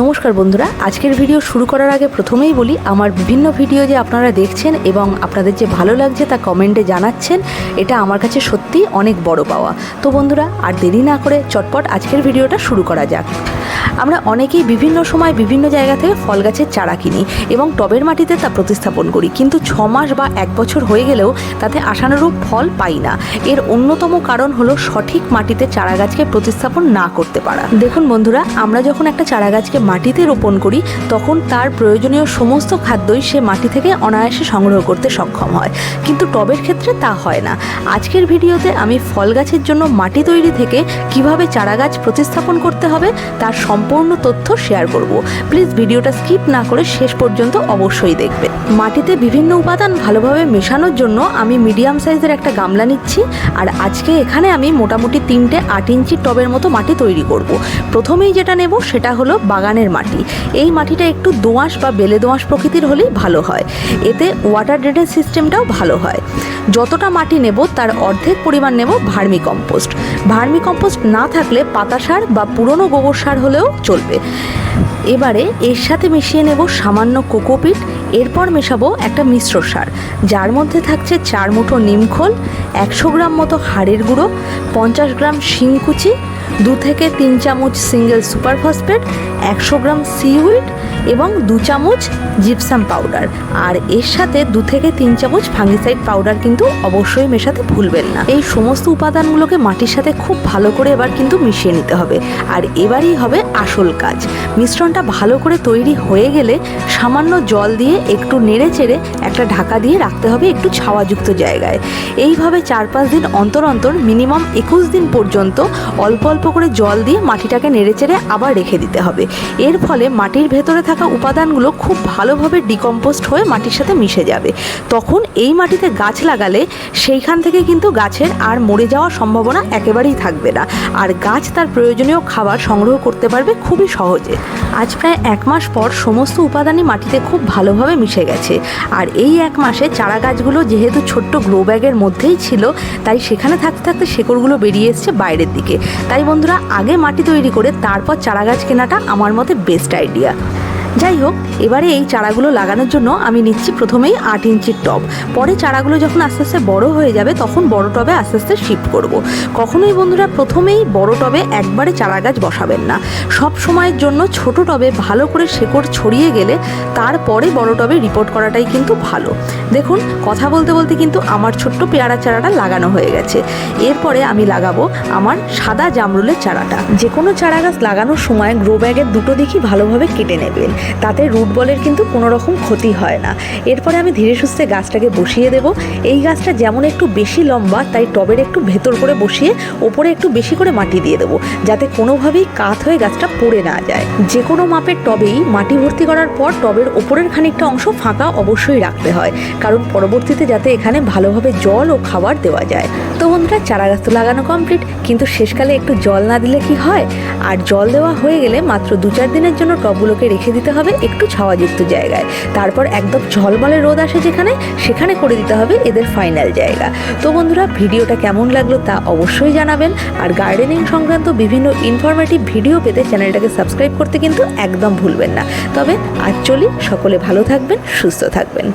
নমস্কার বন্ধুরা, আজকের ভিডিও শুরু করার আগে প্রথমেই বলি, আমার বিভিন্ন ভিডিও যে আপনারা দেখছেন এবং আপনাদের যে ভালো লাগছে তা কমেন্টে জানাচ্ছেন, এটা আমার কাছে সত্যি অনেক বড় পাওয়া। তো বন্ধুরা, আর দেরি না করে চটপট আজকের ভিডিওটা শুরু করা যাক। আমরা অনেকেই বিভিন্ন সময় বিভিন্ন জায়গা থেকে ফল গাছের চারা কিনি এবং টবের মাটিতে তা প্রতিস্থাপন করি। কিন্তু ছ মাস বা এক বছর হয়ে গেলেও তাতে আশানুরূপ ফল পাই না। এর অন্যতম কারণ হলো সঠিক মাটিতে চারা গাছকে প্রতিস্থাপন না করতে পারা। দেখুন বন্ধুরা, আমরা যখন একটা চারা গাছকে মাটিতে রোপণ করি, তখন তার প্রয়োজনীয় সমস্ত খাদ্যই সে মাটি থেকে অনায়াসে সংগ্রহ করতে সক্ষম হয়। কিন্তু টবের ক্ষেত্রে তা হয় না। আজকের ভিডিওতে আমি ফল গাছের জন্য মাটি তৈরি থেকে কীভাবে চারা গাছ প্রতিস্থাপন করতে হবে, তার সম্পূর্ণ তথ্য শেয়ার করব। প্লিজ ভিডিওটা স্কিপ না করে শেষ পর্যন্ত অবশ্যই দেখবে। মাটিতে বিভিন্ন উপাদান ভালোভাবে মেশানোর জন্য আমি মিডিয়াম সাইজের একটা গামলা নিচ্ছি আর আজকে এখানে আমি মোটামুটি তিনটে আট ইঞ্চি টবের মতো মাটি তৈরি করব। প্রথমেই যেটা নেব সেটা হলো বাগানের মাটি। এই মাটিটা একটু দোঁয়াশ বা বেলে দোঁয়াশ প্রকৃতির হলেই ভালো হয়। এতে ওয়াটার ড্রেনেজ সিস্টেমটাও ভালো হয়। যতটা মাটি নেব, তার অর্ধেক পরিমাণ নেব ভার্মি কম্পোস্ট ভার্মি কম্পোস্ট না থাকলে পাতা সার বা পুরনো গোবর সার হলেও চলবে। এবারে এর সাথে মিশিয়ে নেব সামান্য কোকোপিট, এরপর মেশাবো একটা মিশ্র সার। যার মধ্যে থাকছে চার মুঠো নিমখোল একশো গ্রাম মতো হাড়ের গুঁড়ো, পঞ্চাশ গ্রাম শিংকুচি দু থেকে তিন চামচ সিঙ্গেল সুপার ফসফেট একশো গ্রাম সিউইড এবং দু চামচ জিপসাম পাউডার। আর এর সাথে দু থেকে তিন চামচ ফাঙ্গিসাইড পাউডার কিন্তু অবশ্যই মেশাতে ভুলবেন না। এই সমস্ত উপাদানগুলোকে মাটির সাথে খুব ভালো করে এবার কিন্তু মিশিয়ে নিতে হবে। আর এবারই হবে আসল কাজ। মিশ্রণটা ভালো করে তৈরি হয়ে গেলে সামান্য জল দিয়ে একটু নেড়ে চেড়ে একটা ঢাকা দিয়ে রাখতে হবে একটু ছাওয়াযুক্ত জায়গায়। এইভাবে চার পাঁচ দিন অন্তর অন্তর, মিনিমাম একুশ দিন পর্যন্ত অল্প অল্প করে জল দিয়ে মাটিটাকে নেড়ে চেড়ে আবার রেখে দিতে হবে। এর ফলে মাটির ভেতরে থাকা উপাদানগুলো খুব ভালোভাবে ডিকম্পোস্ট হয়ে মাটির সাথে মিশে যাবে। তখন এই মাটিতে গাছ লাগালে সেইখান থেকে কিন্তু গাছের আর মরে যাওয়ার সম্ভাবনা একেবারেই থাকবে না। আর গাছ তার প্রয়োজনীয় খাবার সংগ্রহ করতে পারবে খুবই সহজে। আজ প্রায় এক মাস পর সমস্ত উপাদানই মাটিতে খুব ভালোভাবে মিশে গেছে। আর এই এক মাসে চারা গাছগুলো যেহেতু ছোট্ট গ্রো ব্যাগের মধ্যেই ছিল, তাই সেখানে থাকতে থাকতে শেকড়গুলো বেরিয়ে এসছে বাইরের দিকে। তাই বন্ধুরা, আগে মাটি তৈরি করে তারপর চারা গাছ কেনাটা আমার মতে বেস্ট আইডিয়া যাই হোক এবারে এই চারাগুলো লাগানোর জন্য আমি নিচ্ছি প্রথমেই আট ইঞ্চির টব। পরে চারাগুলো যখন আস্তে আস্তে বড় হয়ে যাবে, তখন বড় টবে আস্তে আস্তে শিফট করব। কখনোই বন্ধুরা প্রথমেই বড় টবে একবারে চারা গাছ বসাবেন না। সব সময়ের জন্য ছোট টবে ভালো করে শেকড় ছড়িয়ে গেলে তারপরে বড় টবে রিপোর্ট করাটাই কিন্তু ভালো। দেখুন, কথা বলতে বলতে কিন্তু আমার ছোট্ট পেয়ারা চারাটা লাগানো হয়ে গেছে। এরপরে আমি লাগাবো আমার সাদা জামরুলের চারাটা। যে কোনো চারা গাছ লাগানোর সময় গ্রো ব্যাগের দুটো দিকই ভালোভাবে কেটে নেবেন। তাতে রুট বলের কিন্তু কোনো রকম ক্ষতি হয় না। এরপরে আমি ধীরে সুস্থে গাছটাকে বসিয়ে দেব। এই গাছটা যেমন একটু বেশি লম্বা, তাই টবের একটু ভেতর করে বসিয়ে ওপরে একটু বেশি করে মাটি দিয়ে দেবো, যাতে কোনোভাবেই কাত হয়ে গাছটা পড়ে না যায়। যে কোনো মাপের টবেই মাটি ভর্তি করার পর টবের ওপরের খানিকটা অংশ ফাঁকা অবশ্যই রাখতে হয়, কারণ পরবর্তীতে যাতে এখানে ভালোভাবে জল ও খাবার দেওয়া যায়। তো বন্ধুরা চারা গাছ তো লাগানো কমপ্লিট কিন্তু শেষকালে একটু জল না দিলে কি হয়? আর জল দেওয়া হয়ে গেলে মাত্র দু চার দিনের জন্য টবগুলোকে রেখে দিতে হবে একটু ছাওয়াযুক্ত জায়গায়। তারপর একদম ঝলমলে রোদ আসে যেখানে, সেখানে করে দিতে হবে এদের ফাইনাল জায়গা। তো বন্ধুরা, ভিডিওটা কেমন লাগল তা অবশ্যই জানাবেন, আর গার্ডেনিং সংক্রান্ত বিভিন্ন ইনফরমেটিভ ভিডিও পেতে চ্যানেলটাকে সাবস্ক্রাইব করতে কিন্তু একদম ভুলবেন না। তবে আজ চলি, সকলে ভালো থাকবেন, সুস্থ থাকবেন।